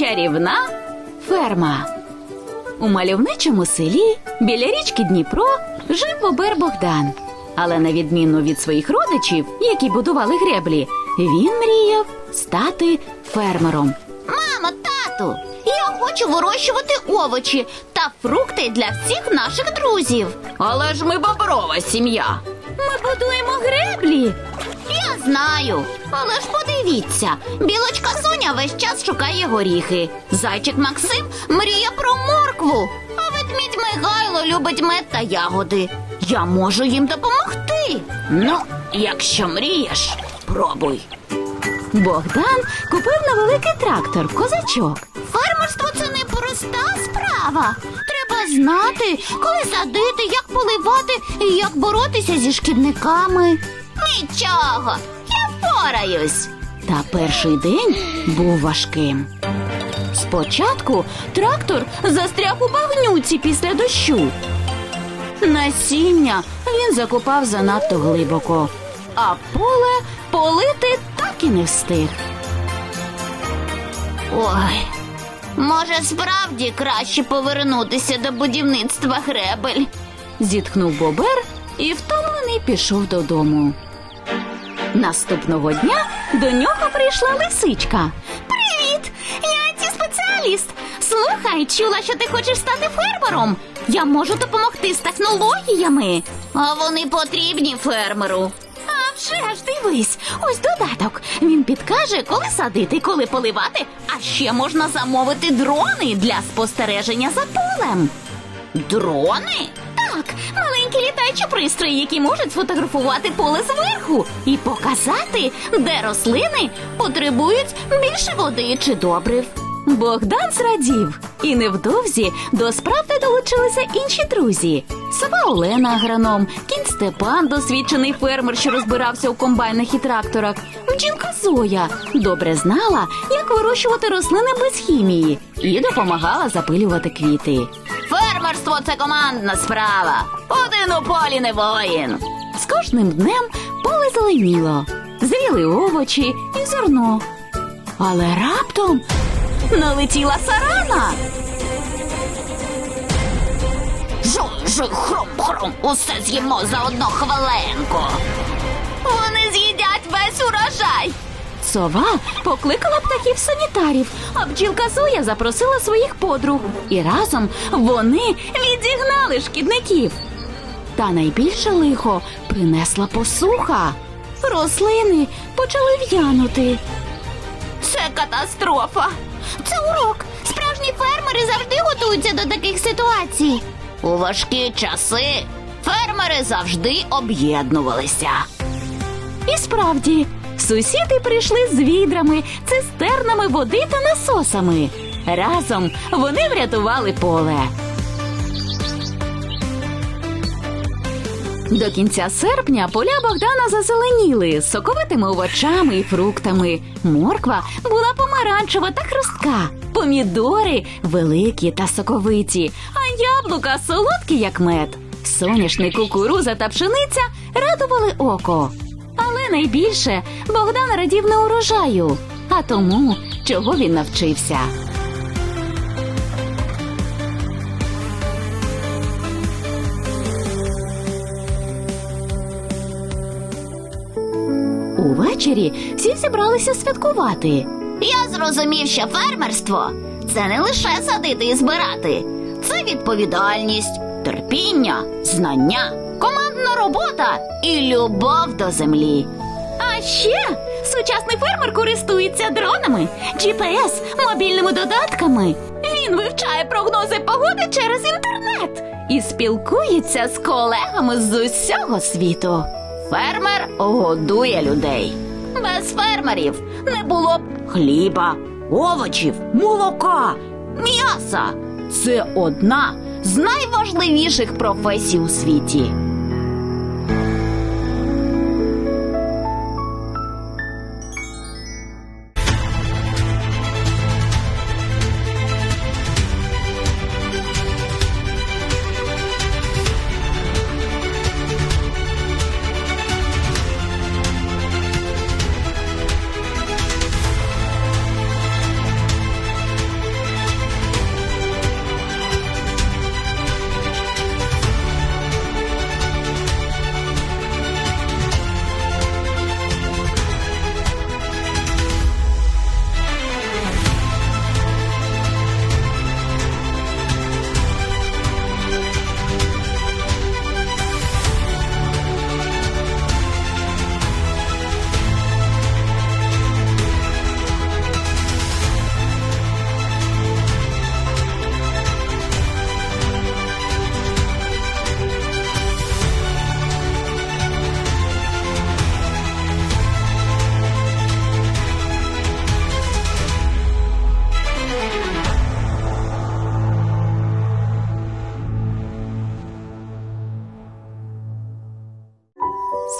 Чарівна ферма. У мальовничому селі біля річки Дніпро жив бобер Богдан. Але на відміну від своїх родичів, які будували греблі, він мріяв стати фермером. Мамо, тату, я хочу вирощувати овочі та фрукти для всіх наших друзів. Але ж ми боброва сім'я. Ми будуємо греблі. Знаю, але ж подивіться, білочка Соня весь час шукає горіхи. Зайчик Максим мріє про моркву, а ведмідь Михайло любить мед та ягоди. Я можу їм допомогти. Ну, якщо мрієш, пробуй. Богдан купив невеликий трактор, козачок. Фермерство це не проста справа. Треба знати, коли садити, як поливати і як боротися зі шкідниками. Нічого, я впораюсь. Та перший день був важким. Спочатку трактор застряг у багнюці після дощу. Насіння він закопав занадто глибоко, а поле полити так і не встиг. Ой, може, справді краще повернутися до будівництва гребель. Зітхнув бобер і втомлений пішов додому. Наступного дня до нього прийшла лисичка. Привіт! Я ті спеціаліст. Слухай, чула, що ти хочеш стати фермером. Я можу допомогти з технологіями. А вони потрібні фермеру. А вже ж дивись, ось додаток. Він підкаже, коли садити, коли поливати, а ще можна замовити дрони для спостереження за полем. Дрони? Так, маленькі літаючі пристрої, які можуть сфотографувати поле зверху і показати, де рослини потребують більше води чи добрив. Богдан зрадів, і невдовзі до справди долучилися інші друзі. Сова Олена агроном, кінь Степан, досвідчений фермер, що розбирався у комбайнах і тракторах. Бджілка Зоя добре знала, як вирощувати рослини без хімії, і допомагала запилювати квіти. Фермерство це командна справа. Один у полі не воїн. З кожним днем поле зеленіло, зріли овочі і зерно. Але раптом налетіла сарана. Жуй-жуй, хрум-хрум, усе з'їмо за одну хвилинку. Вони з'їдять весь урожай. Сова покликала птахів санітарів, а бджілка Зоя запросила своїх подруг. І разом вони відігнали шкідників. Та найбільше лихо принесла посуха. Рослини почали в'янути. Це катастрофа. Це урок. Справжні фермери завжди готуються до таких ситуацій. У важкі часи фермери завжди об'єднувалися. І справді, сусіди прийшли з відрами, цистернами води та насосами. Разом вони врятували поле. До кінця серпня поля Богдана зазеленіли з соковитими овочами і фруктами. Морква була помаранчева та хрустка, помідори великі та соковиті, а яблука солодкі, як мед. Соняшник, кукуруза та пшениця радували око. Найбільше Богдан радів не урожаю, а тому, чого він навчився. Увечері всі зібралися святкувати. Я зрозумів, що фермерство це не лише садити і збирати, це відповідальність, терпіння, знання, командна робота і любов до землі. А ще сучасний фермер користується дронами, GPS, мобільними додатками. Він вивчає прогнози погоди через інтернет і спілкується з колегами з усього світу. Фермер годує людей. Без фермерів не було б хліба, овочів, молока, м'яса. Це одна з найважливіших професій у світі.